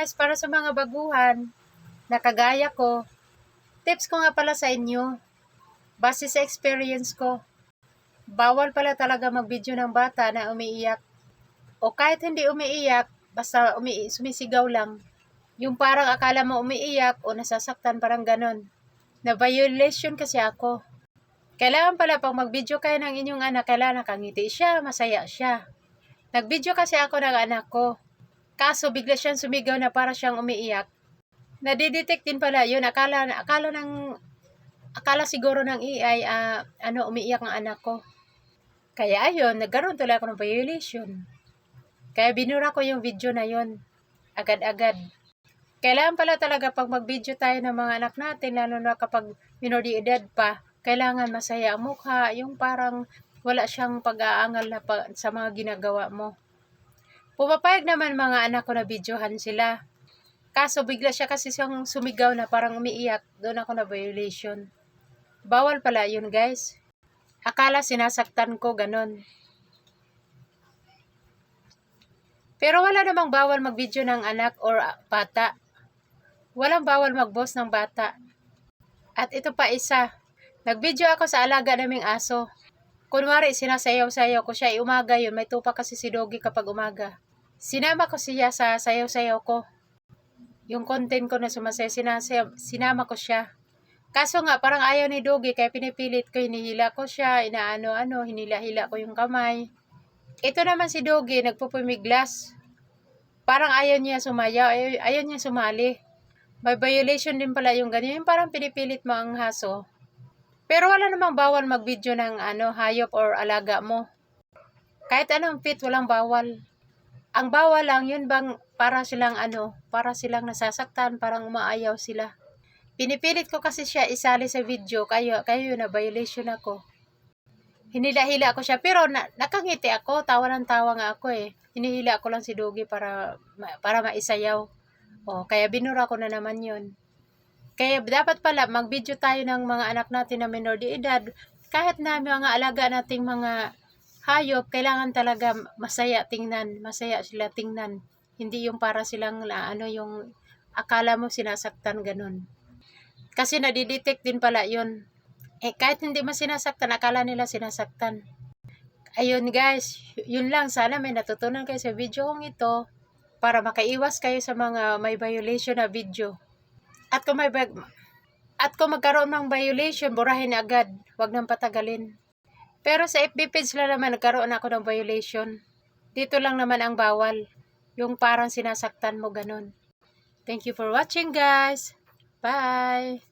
guys, para sa mga baguhan, nakagaya ko, tips ko nga pala sa inyo, base sa experience ko, bawal pala talaga mag-video ng bata na umiiyak. O kahit hindi umiiyak, basta umi sumisigaw lang. Yung parang akala mo umiiyak o nasasaktan parang ganon. Na violation kasi ako. Kailangan pala pag mag-video kayo ng inyong anak, kailangan nakangiti siya, masaya siya. Nag-video kasi ako ng anak ko. Kaso bigla siyang sumigaw na para siyang umiiyak. Nadidetect din pala yun. Akala, akala ng akala siguro ng AI, ah, ano, umiiyak ang anak ko. Kaya ayun, nagkaroon tuloy ako ng violation. Kaya binura ko yung video na yun. Agad-agad. Kailangan pala talaga pag mag-video tayo ng mga anak natin, lalo na kapag minor de edad pa, kailangan masaya ang mukha, yung parang wala siyang pag-aangal na pa, sa mga ginagawa mo. Pumapayag naman mga anak ko na videohan sila. Kaso bigla siya kasi siyang sumigaw na parang umiiyak, doon ako na violation. Bawal pala yun guys. Akala sinasaktan ko ganon. Pero wala namang bawal mag-video ng anak or bata. Walang bawal mag-boss ng bata. At ito pa isa. Nag-video ako sa alaga naming aso. Kunwari, sinasayaw-sayaw ko siya. Eh, umaga yun. May tupa kasi si Doggy kapag umaga. Sinama ko siya sa sayaw-sayaw ko. Yung content ko na sumasaya, sinasayaw, sinama ko siya. Kaso nga, parang ayaw ni Doggy, kaya pinipilit ko, hinihila ko siya, inaano-ano, hinila-hila ko yung kamay. Ito naman si Doggy, nagpupumiglas. Parang ayaw niya sumayaw, ayaw, ayaw niya sumali. May violation din pala yung ganyan, yung parang pinipilit mo ang haso. Pero wala namang bawal mag-video ng ano, hayop or alaga mo. Kahit anong fit, walang bawal. Ang bawal lang, yun bang para silang ano, para silang nasasaktan, parang umaayaw sila. Pinipilit ko kasi siya isali sa video, kayo, kayo na violation ako. Hinila-hila ko siya, pero na, nakangiti ako, tawa ng tawa nga ako eh. Hinihila ko lang si Dogi para, para maisayaw. O, kaya binura ko na naman yun. Kaya dapat pala mag-video tayo ng mga anak natin na minor de edad. Kahit na mga alaga nating mga hayop, kailangan talaga masaya tingnan, masaya sila tingnan. Hindi yung para silang la- ano yung akala mo sinasaktan ganun. Kasi nadidetect din pala yun. Eh kahit hindi mo sinasaktan, akala nila sinasaktan. Ayun guys, yun lang. Sana may natutunan kayo sa video kong ito para makaiwas kayo sa mga may violation na video. At kung may at kung magkaroon ng violation, burahin agad. Huwag nang patagalin. Pero sa FB page lang naman, nagkaroon ako ng violation. Dito lang naman ang bawal. Yung parang sinasaktan mo ganun. Thank you for watching guys. Bye!